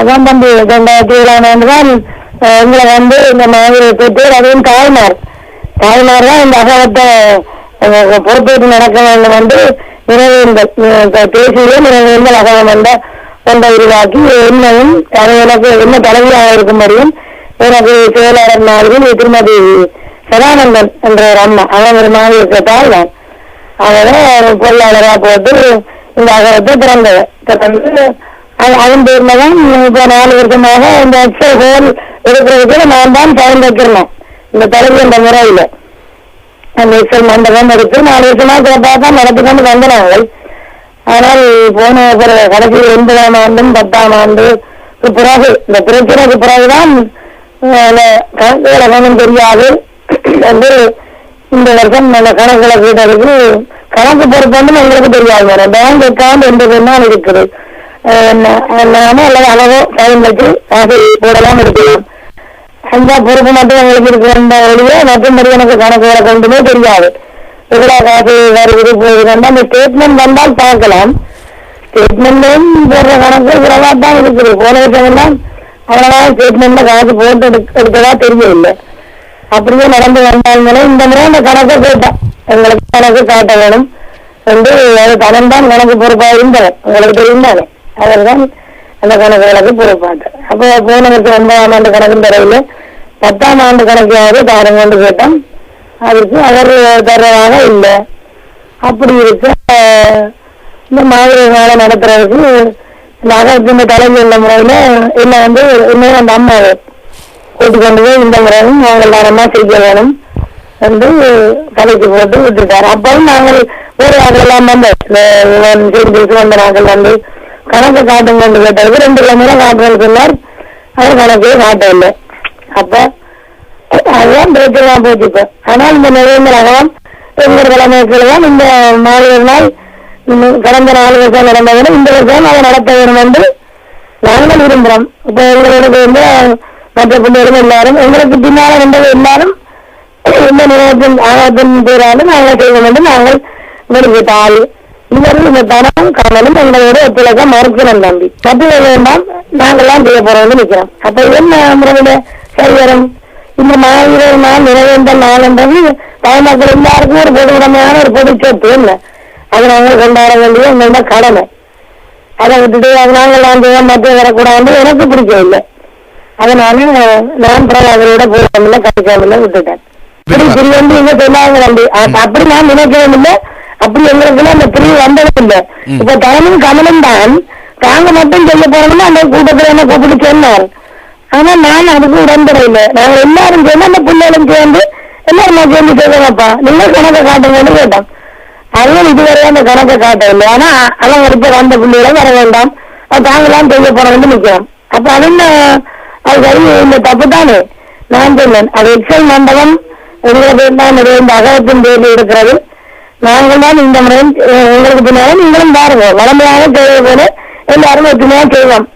அதான் தம்பி ரெண்டாயிரத்தி ஏழாம் தான். எங்களை வந்து இந்த மாதிரி பெற்றோர் அதுவும் தாய்மார். தாய்மார் தான் இந்த அகவத்தை பொறுப்பேற்று நடக்க வேண்டும் என்று நிறைவேந்தல் அஹ், தேசிய அகவம் என்ற ஒன்றை உருவாக்கி என்னையும் எனக்கு என்ன தலைவியாக இருக்கும்படியும் எனக்கு செயலாளர் மாதிரி திருமதி சதானந்தன் என்ற ஒரு அம்மா. அவன் ஒரு மாதிரி இருக்கட்டால் நான் அவரை பொருளாளராக போட்டு இந்த அகரத்தை திறந்தது திறந்து அதன் பேர்ல தான் இப்போ நாலு வருஷமாக இந்த எக்ஸல் ஹோல் எடுக்கிறதுக்கு நான் தான் பயன் வைக்கிறேன். இந்த தலைவர் இந்த முறையில. அந்த எக்ஸல் மண்டபம் எடுத்து நாலு வருஷமா கேட்டால் தான் நடத்தி கொண்டு வந்த ஆனால் போன பிறகு கடைசி ஒன்பதாம் ஆண்டும் பத்தாம் ஆண்டு பிறகு இந்த பிரச்சனைக்கு பிறகுதான் தான் அந்த கணக்குகளை ஒன்றும் தெரியாது. வந்து இந்த வருஷம் அந்த கணக்குகளை கேட்டதுக்கு கணக்கு பொறுப்பு வந்து எங்களுக்கு தெரியாது. மேடம் பேங்க் அக்கௌண்ட் என்பது தான் இருக்குது. அஹ், நா- நானே அல்லது அளவோ டைம் வச்சு காசு போடலாம் எடுக்கலாம். அந்த பொறுப்பு மட்டும் எங்களுக்கு இருக்கிற ஒழிய மற்றபடி எனக்கு கணக்குகளை கொண்டுமே தெரியாது. எவ்வளவு காசு வருகிறது போகுது அந்த ஸ்டேட்மெண்ட் வந்தால் பார்க்கலாம். ஸ்டேட்மெண்ட்லையும் போடுற கணக்கு இவ்வளவா தான் இருக்குது. போன வருஷம் எல்லாம் அவ்வளவா ஸ்டேட்மெண்ட்ல காசு போட்டு எடுக்க- எடுத்ததா தெரியவில்லை. அப்படியே நடந்து வந்தாலும் இந்த முறை அந்த கணக்கை கேட்டான். எங்களுக்கு கணக்கு காட்ட வேணும். என்று அது தனம் தான் கணக்கு பொறுப்பாக இருந்தவர் உங்களுக்கு தெரியும் தானே அவர் தான் அந்த கணக்குகளுக்கு பொறுப்பாட்டார் அப்போ போன ஒன்பதாம் ஆண்டு கணக்கும் தரவில்லை பத்தாம் ஆண்டு கணக்கையாவது தாரம் கொண்டு கேட்டோம் அதுக்கு அவர் தர்றதாக இல்லை. அப்படி இருக்க இந்த மாதிரி வேலை நடத்துறதுக்கு நகரத்தின் தலைமை உள்ள முறையில் என்ன வந்து இன்னும் அந்த அம்மாவை கூட்டிக்கொண்டு போய் இந்த முறையும் நாங்கள் நேரமா செய்ய வேணும் என்று தலைக்கு போட்டு விட்டுட்டார் அப்பவும் நாங்கள் வேறு எல்லாம் வந்து செய்தி வந்த நாங்கள் வந்து கணக்கு காட்டும் கொண்டு கேட்டதுக்கு ரெண்டு கிலோமீட்டர் காட்டுறது சொன்னார். அவர் கணக்கே காட்டவில்லை. அப்ப அதுதான் பிரச்சனை போச்சு இப்ப. ஆனால் இந்த நிலையங்கள் அகலம் எங்கள் தலைமைகள் தான் இந்த மாநில நாள் கடந்த நாலு வருஷம் நடந்த இந்த வருஷம் அதை நடத்த வேண்டும் என்று நாங்கள் விரும்புகிறோம். இப்ப எங்களுக்கு வந்து மற்ற பிள்ளைகளும் எல்லாரும் எங்களுக்கு பின்னால் வந்தது எல்லாரும் இந்த நிலையத்தின் ஆகத்தின் பேராலும் நாங்கள் செய்ய வேண்டும் நாங்கள் வெளியிட்டால் இவர்கள் இந்த தனம் கமலும் எங்களோட ஒத்துழைக்க மறுக்கிறோம் தம்பி. கட்டுரை வேண்டாம் நாங்கள்லாம் செய்ய போறோம்னு நிக்கிறோம் அப்ப என்ன முறையில சரி வரும் இந்த மாவீரர் நாள் நிறைவேந்தல் நாள் என்றது தாய்மக்கள் எல்லாருக்கும் ஒரு பொதுவுடைமையான ஒரு பொது சொத்து இல்லை அதை நாங்கள் கொண்டாட வேண்டிய எங்களோட கடமை. அதை விட்டுட்டு அது நாங்கள் வந்து மத்திய வரக்கூடாது எனக்கு பிடிக்கவில்லை. அதனால நான் பிரபாகரோட போகாமல கழிக்காமல விட்டுட்டேன். இப்படி வந்து இங்க அ- அப்படி நான் நினைக்கவும் இல்லை. அப்படி எங்களுக்கு அந்த பிரிவு வந்ததும் இல்லை இப்ப தலைமும் கமலும் தான். தாங்க மட்டும் செய்ய போறோம்னு அந்த கூட்டத்துல என்ன கூப்பிட்டு சொன்னார் ஆனா நான் அதுக்கு உடன்படையில நாங்க எல்லாரும் சேர்ந்து அந்த பிள்ளைகளும் சேர்ந்து எல்லாரும் சேர்ந்து செய்வோம்ப்பா நீங்க கணக்கை காட்டுங்கன்னு கேட்டோம். அதுவும் இதுவரை அந்த கணக்கை காட்டவில்லை. ஆனா அவன் இப்ப வந்த பிள்ளைகளை வர வேண்டாம். அது தாங்களாம் செய்ய போறோம்னு நிக்கிறோம். அப்ப அது என்ன? அது சரி இந்த தப்பு தானே? நான் சொன்னேன். அது எக்ஸல் மண்டபம் எங்களை பேர் தான் இந்த அகலத்தின் பேரில் இருக்கிறது. நாங்கள் தான் இந்த முறையும் உங்களுக்கு பின்னால நீங்களும் பாருங்க. வளமையாக தேவை போல எல்லாரும் ஒற்றுமையா செய்வோம்.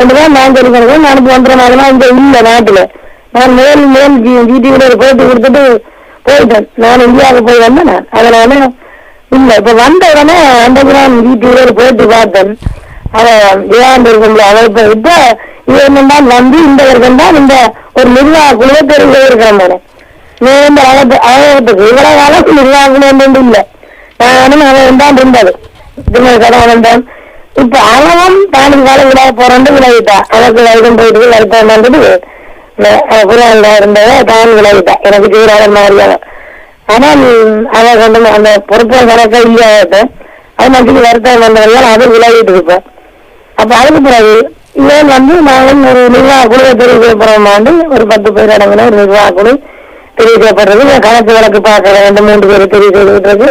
என்றுதான் நான் சொல்லிக்கிறேன் நான் போன்ற மாதிரிலாம் இங்க இல்லை நாட்டுல. நான் மேல் மேல் ஜிடிவில ஒரு போட்டி கொடுத்துட்டு போயிட்டேன். நான் இந்தியாவுக்கு போய் வந்தேன் நான். அதனால இல்ல. இப்ப வந்த உடனே அந்த நான் ஜிடிவில ஒரு போட்டி பார்த்தேன். அவ ஜெயாண்டு இருக்கும்ல அவ இப்ப இப்ப இவன் தான் வந்து இந்த வருஷம் தான் இந்த ஒரு நிர்வாக குழுவை தெரிஞ்சு இருக்கிறேன் நானு இந்த அகத்து அழகத்துக்கு இவ்வளவு காலம் நிர்வாகம் இல்லை. அவன் தான் இருந்தது. திருமண இருந்தான் இப்ப அவனும் தானும் காலம் விளைய போறேன் விளைவிட்டா அவனுக்கு வயதும் போயிட்டு வருத்தம் வந்துட்டு புறாங்க இருந்தவ தான் விளைவிட்டா எனக்கு தீவிரம் மாதிரியான ஆனால் அவன் கொண்டு அந்த பொறுப்பு கணக்கா இல்லையாட்டு அது மட்டும் வருத்தம் வந்தவர்கள் அது விளைவிட்டு இருப்பேன் அப்ப அதுக்கு பிறகு இவன் வந்து நாங்கள் ஒரு நிர்வாக குழுவை தெரிவு செய்யப்படுறோமாண்டு ஒரு பத்து பேர் அடங்கின ஒரு நிர்வாக குழு தெரிவு செய்யப்படுறது கணக்கு வழக்கு பார்க்க ரெண்டு மூன்று பேர் தெரிவு செய்திருக்கு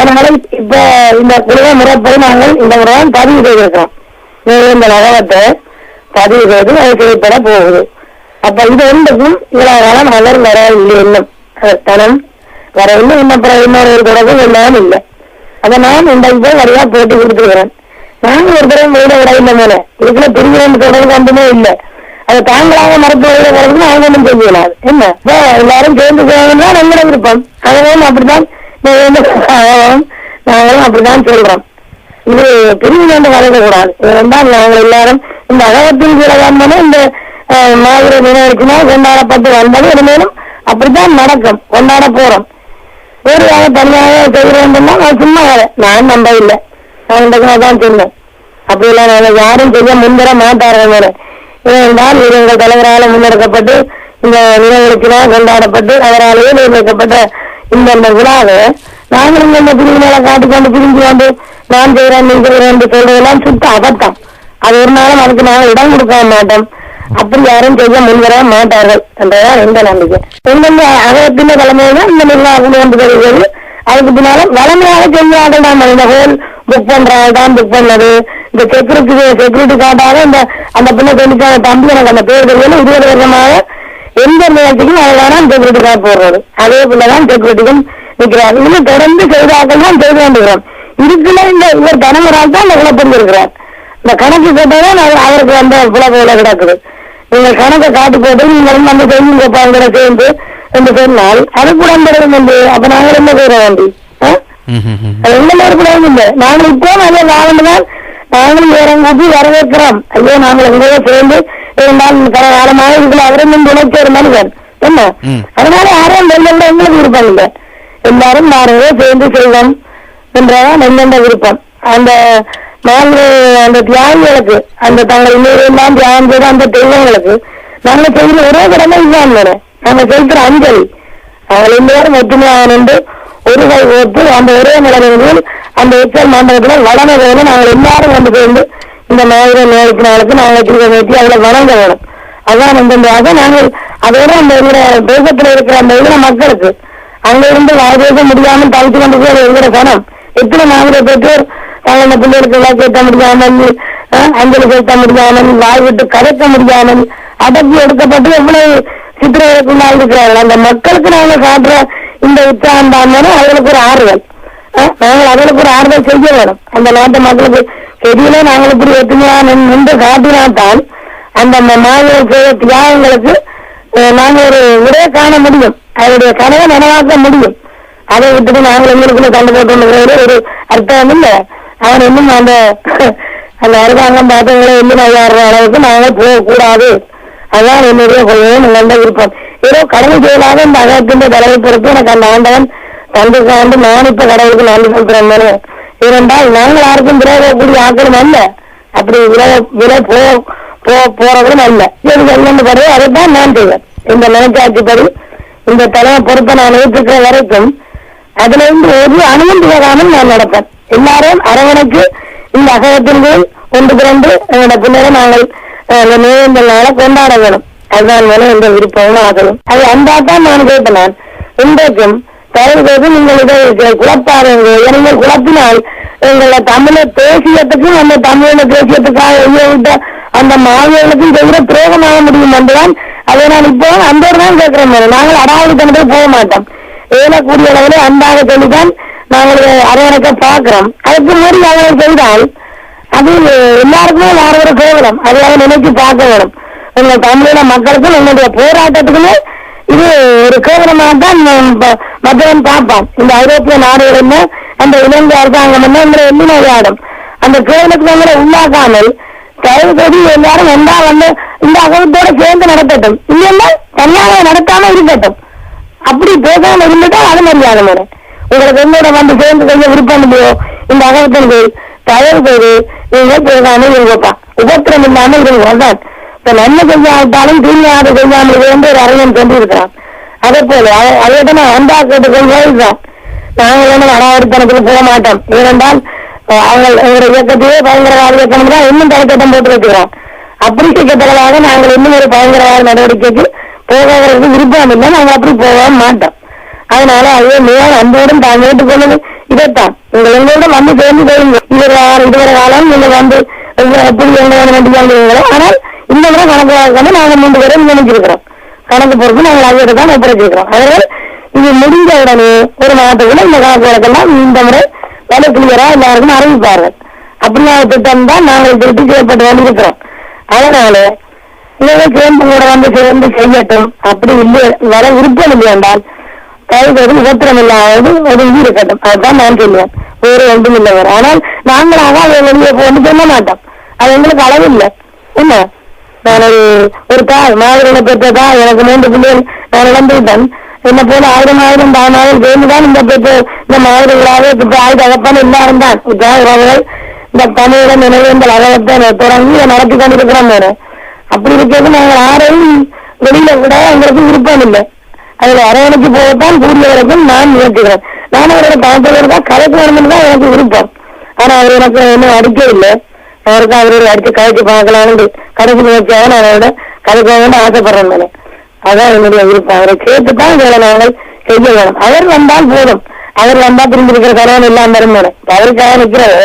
அதனால இப்ப இந்த குழுவை முறைப்படி நாங்கள் இந்த முறை பதிவு செய்திருக்கிறோம். நீங்கள் இந்த நகரத்தை பதிவு செய்து அது செய்யப்பட போகுது. அப்ப இது ரெண்டுக்கும் இவ்வளவு காலம் வர இல்லை இன்னும். தனம் வர இல்லை இன்னும் பிறகு இன்னொரு ஒரு தொடர்பு எல்லாம் இல்லை. அதை நான் இந்த இப்போ வரையா போட்டு கொடுத்துருக்கிறேன் நாங்கள் ஒரு தடவை மீன விட மேல இதுக்குள்ள பிரிவு தொடர்பு ஒன்றுமே இல்லை. அதை தாங்களாக மருத்துவ வீட அவங்க ஒன்றும் செய்யலாம் என்ன? இப்போ எல்லாரும் சேர்ந்து செய்யணும்னா நம்மளோட விருப்பம் அதனால அப்படிதான் நாங்களும் அப்படிதான் சொல்றோம். இது பிரிவு வேண்டு வரக்கூடாது இருந்தால் நாங்கள் எல்லாரும் இந்த அகவத்தின் கீழே வந்தோம் இந்த மாதிரி நினைவுச்சுனா கொண்டாடப்பட்டு வந்தது. இனிமேலும் அப்படித்தான் நடக்கும். கொண்டாட போறோம். வேலை தனியாக செய்கிறேன்னா நான் சும்மா வேலை நான் நம்ப இல்லை. நான் இந்த தான் சொன்னேன். இல்லை நாங்கள் யாரும் செய்ய முன்வர மாட்டார்கள் ஏனென்றால் இது எங்கள் தலைவரால் முன்னெடுக்கப்பட்டு இந்த நினைவுகளுக்கு கொண்டாடப்பட்டு அவராலேயே நிர்ணயிக்கப்பட்ட இந்த இந்த விழாவை நாங்களும் இந்த பிரிவினை காட்டிக்கொண்டு பிரிஞ்சு கொண்டு நான் செய்கிறேன் நீ செய்யறேன் என்று சொல்றதெல்லாம் சுத்த அபத்தம். அது ஒரு நாளும் அதுக்கு நாங்கள் இடம் கொடுக்க மாட்டோம். அப்படி யாரும் செய்ய முன்வர மாட்டார்கள் என்றதான் எந்த நம்பிக்கை. எந்தெந்த அகத்தின தலைமையில இந்த நிர்வாகம் கொண்டு வருகிறது அதுக்கு பின்னால வளமையாக செய்யாத நம்ம இந்த ஹோல் புக் பண்றாங்க தான் புக் பண்ணது. இந்த செக்யூரிட்டி செக்யூரிட்டி கார்டாக இந்த அந்த பிள்ளை சொல்லிக்கான தம்பி எனக்கு அந்த பேர் தெரியல. இருபது வருஷமாக எந்த அதுதான் செக்யூரிட்டி கார்டு போடுறது. அதே போலதான் செக்யூரிட்டிக்கும் நிற்கிறார் இன்னும் தொடர்ந்து செய்தாக்கள் தான் செய்து கொண்டிருக்கிறோம். இதுக்குள்ள இந்த இவர் தலைமுறால் தான் இந்த குழப்பம் இந்த கணக்கு அவர் அவருக்கு அந்த புலப்போல கிடக்குது. நீங்க கணக்கை காட்டி போட்டு நீங்களும் வந்து செய்யுங்க பாங்கிற சேர்ந்து என்று சொன்னால் அது புலம்பெறும் என்று. அப்ப நாங்கள் என்ன செய்ய வேண்டி. அது எந்த மேற்கொள்ளும் இல்லை. நாங்கள் இப்போ நல்ல வாழ்ந்துதான் நாங்களும் இறங்கி வரவேற்கிறோம். ஐயோ நாங்கள் எங்கேயோ சேர்ந்து இருந்தால் காலமாக இதுல அவரும் உழைச்ச ஒரு மனிதன் என்ன. அதனால யாரும் வெள்ள எங்களுக்கு விருப்பம் இல்லை. எல்லாரும் நாங்களே சேர்ந்து செய்வோம் என்றதான் எந்தெந்த விருப்பம். அந்த நான்கு அந்த தியாகிகளுக்கு அந்த தங்கள் இன்னொரு தியாகம் செய்த அந்த தெய்வங்களுக்கு நாங்கள் செய்கிற ஒரே கடமை இதுதான் தானே. நாங்கள் செலுத்துற அஞ்சலி. அவங்கள் எல்லாரும் ஒற்றுமையாக நின்று ஒரு கை ஓட்டு அந்த ஒரே நிலைமையில் அந்த எச்சல் மண்டபத்தில் வளர வேணும். நாங்கள் எல்லாரும் வந்து சேர்ந்து இந்த மாதிரி நோய்க்கு நாளுக்கு நாங்கள் வச்சிருக்க வேட்டி அதில் வணங்க வேணும் அதான் இந்த அதை நாங்கள் அதோட அந்த எங்களோட தேசத்தில் இருக்கிற அந்த இதில் மக்களுக்கு. அங்க இருந்து வாழ்வேக முடியாமல் தவித்து கொண்டு போய் எங்களோட கணம். எத்தனை நாங்களே பெற்றோர் தாங்கள் அந்த பிள்ளைகளுக்கு எல்லாம் கேட்க முடியாமல் அஞ்சலி செலுத்த முடியாமல் வாய் விட்டு கதைக்க முடியாமல் அடக்கி எடுக்கப்பட்டு எவ்வளவு சித்திரவதைக்குள்ளால் இருக்கிறார்கள். அந்த மக்களுக்கு நாங்கள் காட்டுற இந்த உற்சாகம் தான் அவர்களுக்கு ஒரு ஆறுதல். நாங்கள் அவர்களுக்கு ஒரு ஆறுதல் செய்ய வேணும் அந்த நாட்டு மக்களுக்கு செடியில நாங்கள் இப்படி ஒற்றுமையா நின்று காட்டினால்தான் அந்த ம- செய்த தியாகங்களுக்கு நாங்கள் ஒரு விடைய காண முடியும். அவருடைய கனவை நனவாக்க முடியும். அதை விட்டுட்டு நாங்கள் எங்களுக்குள்ள கண்டு போட்டு ஒரு அர்த்தம் இல்லை. அவன் இன்னும் அந்த அந்த அரசாங்கம் பார்த்தவங்களை இன்னும் ஐயாயிரம் அளவுக்கு நாங்கள் போகக்கூடாது. அதான் என்னுடைய கொள்கையும் நல்ல விருப்பம் ஏதோ கடவுள் செயலாக இந்த அகத்தின் தலைவை பொறுத்து எனக்கு அந்த ஆண்டவன் தந்து சார்ந்து நான் இப்ப கடவுளுக்கு நன்றி சொல்கிறேன். ஏனென்றால் நாங்கள் யாருக்கும் விரோத கூடி ஆக்கணும் அல்ல. அப்படி விரை விரை போ போ போறவரும் அல்ல. இது என்னென்னு அதை தான் நான் செய்வேன். இந்த நினைச்சாட்சிப்படி இந்த தலைமை பொறுப்பை நான் ஏற்றுக்கிற வரைக்கும் அதுல இருந்து ஒரு அணுகும் போகாமல் நான் நடப்பேன். எல்லாரும் அரவணைக்கு இந்த அகலத்தின் கீழ் ஒன்று திரண்டு என்னோட பிள்ளைகளை நாங்கள் நேர்ந்த நாளை கொண்டாட வேணும் அதுதான் வேணும் என்ற விருப்பமும் ஆகணும் அது அந்த தான் நான் கேட்பேன் நான். இன்றைக்கும் தயவு உங்களுடைய நீங்கள் இதை நீங்கள் குழப்பினால் எங்களை தமிழை தேசியத்துக்கும் அந்த தமிழின தேசியத்துக்காக எழுத அந்த மாநிலத்துக்கும் செய்கிற பிரயோகமாக முடியும் என்றுதான் அதை நான் இப்போ அந்த தான் கேட்கிறேன் மேடம். நாங்கள் அடாவடித்தனத்துக்கு போக மாட்டோம். ஏலக்கூடிய அளவில் அன்பாக சொல்லிதான் நாங்கள் அரவணைக்க பார்க்கிறோம். அதுக்கு மாதிரி அவர்கள் செய்தால் அது எல்லாருக்குமே வேற ஒரு கேவலம் அதை அவன் நினைச்சு பார்க்க வேணும். எங்கள் தமிழக மக்களுக்கும் எங்களுடைய போராட்டத்துக்குமே இது ஒரு கேவலமாக தான் மதுரம் பார்ப்போம் பார்ப்பான். இந்த ஐரோப்பிய நாடுகள் அந்த இலங்கை அரசாங்கம் என்ன எண்ணி விளையாடும் அந்த கேவலத்துக்கு எங்களை உள்ளாக்காமல் தயவு செய்து எல்லாரும் வந்தா வந்து இந்த அகலத்தோட சேர்ந்து நடத்தட்டும் இல்லைன்னா தனியாக நடத்தாம இருக்கட்டும். அப்படி பேசாம இருந்துட்டா அது மரியாதை மேடம் உங்களுக்கு என்னோட வந்து சேர்ந்து செய்ய விருப்பம் இல்லையோ? இந்த அகலத்தின் கீழ் தயவு செய்து நீங்க பேசாம இருங்கப்பா. உபத்திரம் இல்லாம இருங்க அதான். இப்ப நன்மை செய்யாவிட்டாலும் தீமையாக செய்யாமல் இருந்து ஒரு அரங்கம் சொல்லியிருக்கிறான் அதே போல அ- அதை தான் நான் கொஞ்சம் இருக்கிறான் நாங்கள் வந்து அனாவரித்தனத்தில் போக மாட்டோம். ஏனென்றால் அவங்க எங்களுடைய இயக்கத்தையே பயங்கரவாத இயக்கம் தான் இன்னும் தலைக்கட்டம் போட்டு வைக்கிறோம் அப்படி செய்யத்தக்கதாக நாங்கள் இன்னும் ஒரு பயங்கரவாத நடவடிக்கைக்கு போகிறதுக்கு விருப்பம் இல்லை. நாங்கள் அப்படி போக மாட்டோம். அதனால அதே மிக அன்போடும் தான் கேட்டுக்கொள்வது இதைத்தான். நீங்கள் எங்களோட வந்து சேர்ந்து செய்யுங்க இதுவரை இதுவரை காலம் நீங்கள் வந்து எங்க- எப்படி எங்க வேண்டிய ஆனால் இந்த முறை கணக்கு வந்து நாங்கள் மூன்று பேரும் நினைச்சிருக்கிறோம் கணக்கு பொறுப்பு நாங்கள் அவர்கிட்ட தான் ஒப்படைச்சிருக்கிறோம் அதனால் இது முடிஞ்ச உடனே ஒரு மாதத்துக்குள்ள இந்த கணக்கு வழக்கெல்லாம் இந்த முறை வேலை கிளியரா எல்லாருக்கும் அறிவிப்பார்கள். அப்படியான திட்டம் தான் நாங்கள் திருப்பி செய்யப்பட்டு வந்திருக்கிறோம். அதனால இவங்க சேர்ந்து கூட வந்து சேர்ந்து செய்யட்டும். அப்படி இல்லை வர விருப்பம் இல்லை என்றால் தயவுசெய்து உபத்திரம் இல்லாதது ஒதுங்கி இருக்கட்டும். அதுதான் நான் சொல்லுவேன். வேறு ஒன்றும் இல்லை வேறு. ஆனால் நாங்களாக அதை வெளியே போட்டு சொல்ல மாட்டோம். அது எங்களுக்கு அளவில்லை என்ன? நான் ஒரு ஒரு தாய் மாதிரி பெற்ற தாய் எனக்கு மூன்று பிள்ளைகள். நான் இழந்துவிட்டேன் என்ன போல ஆயிரம் ஆயிரம் தானாலும் சேர்ந்துதான் இந்த பெற்ற இந்த மாதிரிகளாக இப்ப ஆயுத அகப்பான எல்லாரும் தான் உறவுகள் இந்த தமிழக நினைவேந்தல் அகவத்தை தொடங்கி நடத்தி கொண்டிருக்கிறோம் வேற. அப்படி இருக்கிறது நாங்கள் யாரையும் வெளியில கூட எங்களுக்கு விருப்பம் இல்லை. அதுல அரவணைக்கு போகத்தான் கூடிய வரைக்கும் நான் முயற்சிக்கிறேன் நான் அவரோட பணத்தில் தான் கலைக்கு வேணும்னு தான் எனக்கு விருப்பம். ஆனா அவர் எனக்கு இன்னும் அடிக்கவில்லை அவருக்கு அவரோட அடிச்சு கலைக்கு பார்க்கலாம்னு கடைசி முயற்சியாக நான் அவரோட கலைக்க ஆசைப்படுறேன் நானு. அதான் என்னுடைய விருப்பம். அவரை சேர்த்து தான் இதில் நாங்கள் செய்ய வேணும் அவர் வந்தால் போதும். அவர் வந்தா திரும்பி இருக்கிற கணவன் எல்லாம் வரும் மேடம். அவருக்காக நிக்கிறது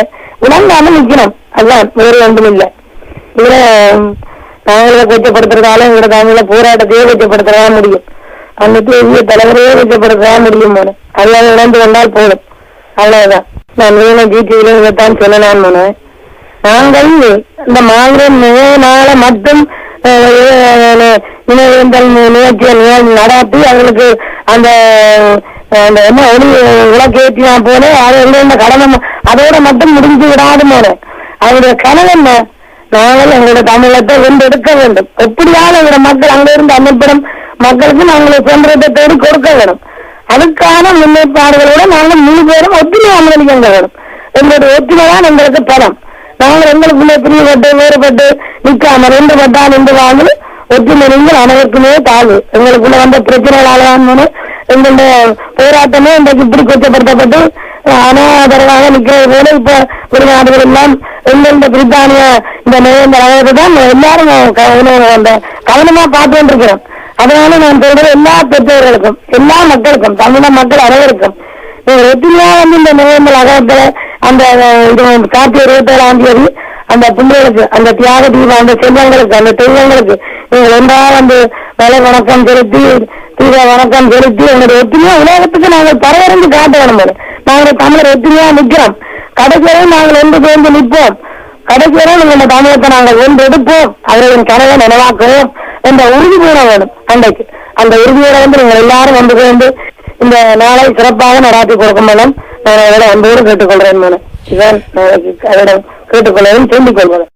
உணர்ந்தாம நிக்கணும். அதுதான் வேறு ஒன்றும் இல்லை. இதுல நாங்களை கொச்சப்படுத்துறதால எங்களோட தமிழ போராட்டத்தையே கொச்சப்படுத்ததா முடியும். அன்னைக்கு பெரிய தலைவரையே கொச்சப்படுத்ததா முடியும் மேடம். அதெல்லாம் இழந்து வந்தால் போதும். அவ்வளவுதான். நான் வேணும் ஜிடிவில இதைத்தான் சொல்ல நான் போனேன் நாங்கள் இந்த மாங்கன் நாள மட்டும் நினைவேந்தல் நிகழ்ச்சியை நடாத்தி நடத்தி அவர்களுக்கு அந்த அந்த என்ன ஒளி விளக்கேற்றி நான் போனேன் அது வந்து இந்த அதோட மட்டும் முடிஞ்சு விடாது போனேன் அவருடைய கனவு என்ன? நாங்கள் எங்களுடைய தமிழத்தை வென்றெடுக்க வேண்டும். எப்படியாவது எங்களுடைய மக்கள் அங்கிருந்து அமைப்பிடம் மக்களுக்கு நாங்கள் சென்றதை தேடி கொடுக்க வேண்டும். அதுக்கான முன்னேற்பாடுகளோட நாங்கள் முழு பேரும் ஒத்துமை அனுமதிக்க வேண்டும். எங்களுடைய ஒத்துமை தான் எங்களுக்கு பலம். நாங்கள் எங்களுக்குள்ளே பிரிவுபட்டு வேறுபட்டு நிற்காம ரெண்டு பட்டா நின்று வாங்கி ஒற்றுமை நீங்கள் அனைவருக்குமே தாழ்வு. எங்களுக்குள்ள வந்த பிரச்சனைகளால தான் எங்களுடைய போராட்டமே இன்றைக்கு இப்படி கொச்சப்படுத்தப்பட்டு அனாதரவாக நிற்கிறது போல இப்ப வெளிநாடுகள் எல்லாம் எந்தெந்த பிரித்தானிய இந்த நிலைந்த அளவுக்கு தான் எல்லாரும் அந்த கவனமா பார்த்து கொண்டிருக்கிறோம் அதனால நான் சொல்றது எல்லா பெற்றோர்களுக்கும் எல்லா மக்களுக்கும் தமிழக மக்கள் அனைவருக்கும் நீங்கள் ஒற்றுமையா வந்து இந்த நவம்பர் அகத்துல அந்த கார்த்திகை இது இருபத்தி ஏழாம் தேதி அந்த பிள்ளைகளுக்கு அந்த தியாக தீபம் அந்த செல்வங்களுக்கு அந்த தெய்வங்களுக்கு நீங்கள் ஒன்றா வந்து வலை வணக்கம் செலுத்தி தீப வணக்கம் செலுத்தி எங்களுடைய ஒத்துமையா உலகத்துக்கு நாங்கள் பரவறிஞ்சு காட்ட வேணும் மேடம். நாங்கள் தமிழர் ஒத்துமையா நிற்கிறோம். கடைசி வரை நாங்கள் ஒன்று சேர்ந்து நிற்போம். கடைசி வரை நம்ம தமிழத்தை நாங்கள் வென்றெடுப்போம் அவர்களின் கனவை நினைவாக்குவோம் என்ற உறுதி கூற வேணும் அன்றைக்கு. அந்த உறுதியோட வந்து நீங்கள் எல்லாரும் வந்து சேர்ந்து இந்த நாளை சிறப்பாக நடாத்தி கொடுக்கும் மேடம் நான் அதோட அன்போடு கேட்டுக்கொள்றேன் மேடம் இதான் நாளைக்கு அதோட கேட்டுக்கொள்வதும் சொல்லிக் கொள்வதும்